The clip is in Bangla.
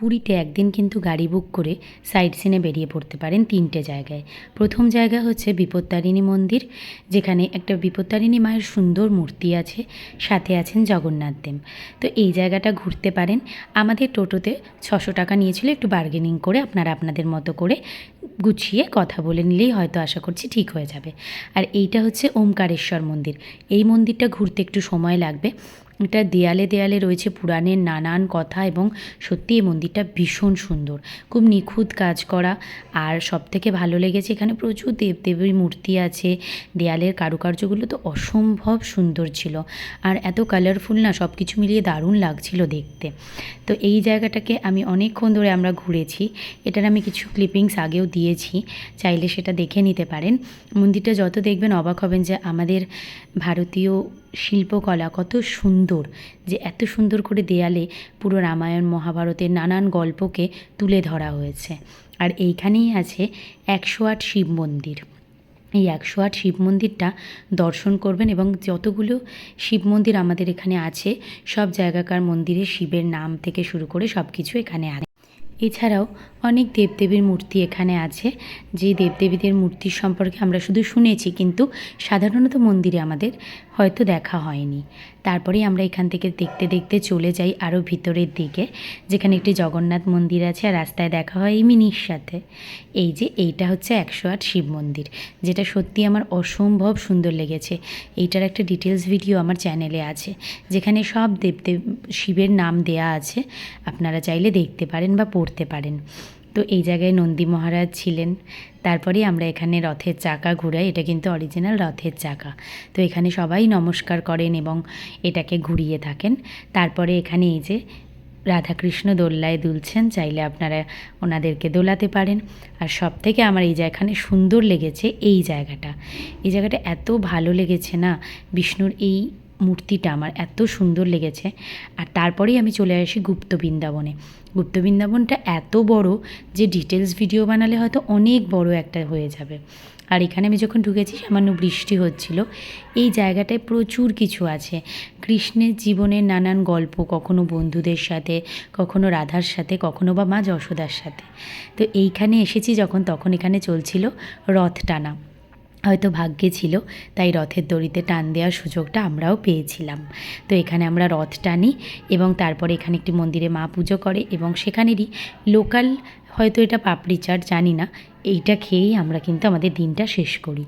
পুরীতে একদিন কিন্তু গাড়ি বুক করে সাইড সিনে বেরিয়ে পড়তে পারেন তিনটে জায়গায়। প্রথম জায়গা হচ্ছে বিপত্তারিণী মন্দির, যেখানে একটা বিপত্তারিণী মায়ের সুন্দর মূর্তি আছে, সাথে আছেন জগন্নাথ দেব। তো এই জায়গাটা ঘুরতে পারেন। আমাদের টোটোতে ছশো টাকা নিয়েছিল, একটু বার্গেনিং করে আপনারা আপনাদের মতো করে গুছিয়ে কথা বলে নিলেই হয়তো আশা করছি ঠিক হয়ে যাবে। আর এইটা হচ্ছে ওমকারেশ্বর মন্দির। এই মন্দিরটা ঘুরতে একটু সময় লাগবে। এটা দেয়ালে দেয়ালে রয়েছে পুরাণের নানান কথা এবং সত্যি এই মন্দিরটা ভীষণ সুন্দর। খুব নিখুঁত কাজ করা। আর সবথেকে ভালো লেগেছে এখানে প্রচুর দেবদেবীর মূর্তি আছে। দেয়ালের কারুকার্যগুলো তো অসম্ভব সুন্দর ছিল। আর এত কালারফুল না সব কিছু মিলিয়ে দারুণ লাগছিল দেখতে। তো এই জায়গাটাকে আমি অনেকক্ষণ ধরে আমরা ঘুরেছি। এটার আমি কিছু ক্লিপিংস আগেও দিয়েছি। চাইলে সেটা দেখে নিতে পারেন। মন্দিরটা যত দেখবেন অবাক হবেন যে আমাদের ভারতীয় শিল্পকলা কত সুন্দর যে এত সুন্দর করে দেয়ালে পুরো রামায়ণ, মহাভারতের নানান গল্পকে তুলে ধরা হয়েছে। আর এইখানেই আছে একশো আট শিব মন্দির। এই একশো আট শিব মন্দিরটা দর্শন করবেন এবং যতগুলো শিব মন্দির আমাদের এখানে আছে, সব জায়গাকার মন্দিরে শিবের নাম থেকে শুরু করে সব কিছু এখানে আছে। এছাড়াও অনেক দেবদেবীর মূর্তি এখানে আছে, যে দেবদেবীদের মূর্তির সম্পর্কে আমরা শুধু শুনেছি, কিন্তু সাধারণত মন্দিরে আমাদের হয়তো দেখা হয়নি। তারপরেই আমরা এখান থেকে দেখতে দেখতে চলে যাই আরও ভিতরের দিকে, যেখানে একটি জগন্নাথ মন্দির আছে আর রাস্তায় দেখা হয় এই মিনির সাথে। এই যে এইটা হচ্ছে একশো আট শিব মন্দির, যেটা সত্যি আমার অসম্ভব সুন্দর লেগেছে। এইটার একটা ডিটেলস ভিডিও আমার চ্যানেলে আছে, যেখানে সব দেবদেব শিবের নাম দেয়া আছে। আপনারা চাইলে দেখতে পারেন বা পড়তে পারেন। তো এই জায়গায় নন্দী মহারাজ ছিলেন। তারপরেই আমরা এখানে রথের চাকা ঘুরাই, এটা কিন্তু অরিজিনাল রথের চাকা। তো এখানে সবাই নমস্কার করেন এবং এটাকে ঘুরিয়ে থাকেন। তারপরে এখানে এই যে রাধাকৃষ্ণ দোল্লায় দুলছেন, চাইলে আপনারা ওনাদেরকে দোলাতে পারেন। আর সব থেকে আমার এই জায়গাখানে সুন্দর লেগেছে এই জায়গাটা। এই জায়গাটা এত ভালো লেগেছে না, বিষ্ণুর এই মূর্তিটা আমার এত সুন্দর লেগেছে। আর তারপরেই আমি চলে আসি গুপ্ত বৃন্দাবনে। গুপ্ত বৃন্দাবনটা এত বড় যে ডিটেলস ভিডিও বানালে হয়তো অনেক বড় একটা হয়ে যাবে। আর এখানে আমি যখন ঢুকেছি সামান্য বৃষ্টি হচ্ছিল। এই জায়গাটায় প্রচুর কিছু আছে। কৃষ্ণের জীবনের নানান গল্প, কখনো বন্ধুদের সাথে, কখনো রাধার সাথে, কখনো বা মা যশোদার সাথে। তো এইখানে এসেছি যখন তখন এখানে চলছিল রথ টানা। হয়তো ভাগ্যে ছিল, তাই রথের দড়িতে টান দেওয়ার সুযোগটা আমরাও পেয়েছিলাম। তো এখানে আমরা রথ টানি এবং তারপরে এখানে একটি মন্দিরে মা পুজো করে এবং সেখানেরই লোকাল হয়তো এটা পাপড়ি চাট, জানি না, এইটা খেয়েই আমরা কিন্তু আমাদের দিনটা শেষ করি।